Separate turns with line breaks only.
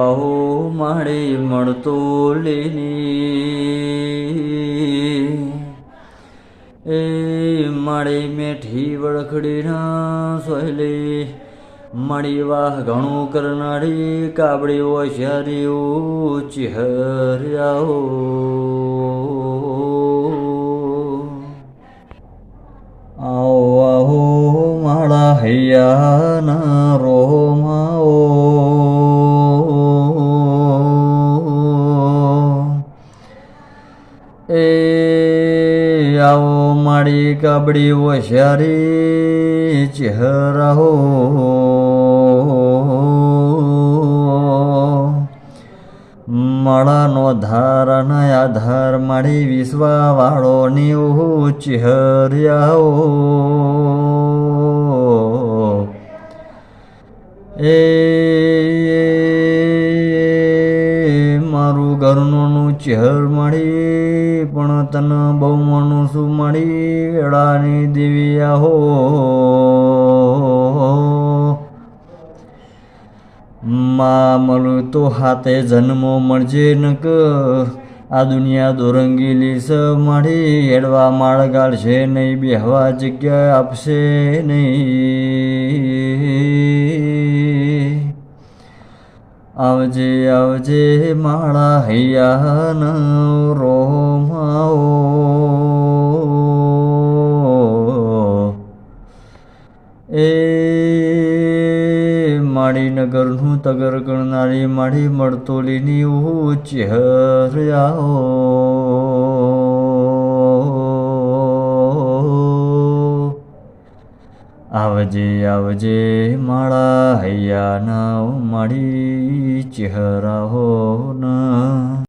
આવો માળી મળતો લેની. એ માળી મેઠી વળખડીના સોયલી. મળી વાહ ઘણું કરનારી કાબડી હોશિયારી ઊંચી આવો આવો આહો માળા હૈયાના રોમાઓ. એ આવો માળી કાબડી હોશિયારી, ચહેરાઓ. માળાનો ધાર અને આધાર માળી વિશ્વાવાળો નીવું ચહેર્યાઓ એ મારું ઘરનું ચહેર મળી તને બહુ મનુષુ મળી વેળાની દેવી હો માં મળું તો હાથે જન્મો મળજે નક. આ દુનિયા દોરંગીલી સ માળી હેડવા માળ ગાળશે નહીં, બેહવા જગ્યા આપશે નહીં. આવજે આવજે માળા હૈયાન રોમાઓ. એ માળી નગરનું તગર ગણનારી માળી મળતોલીની ચહેર્યાઓ આવજે આવજે માળા હૈયાના મળી ચહેરાઓ ના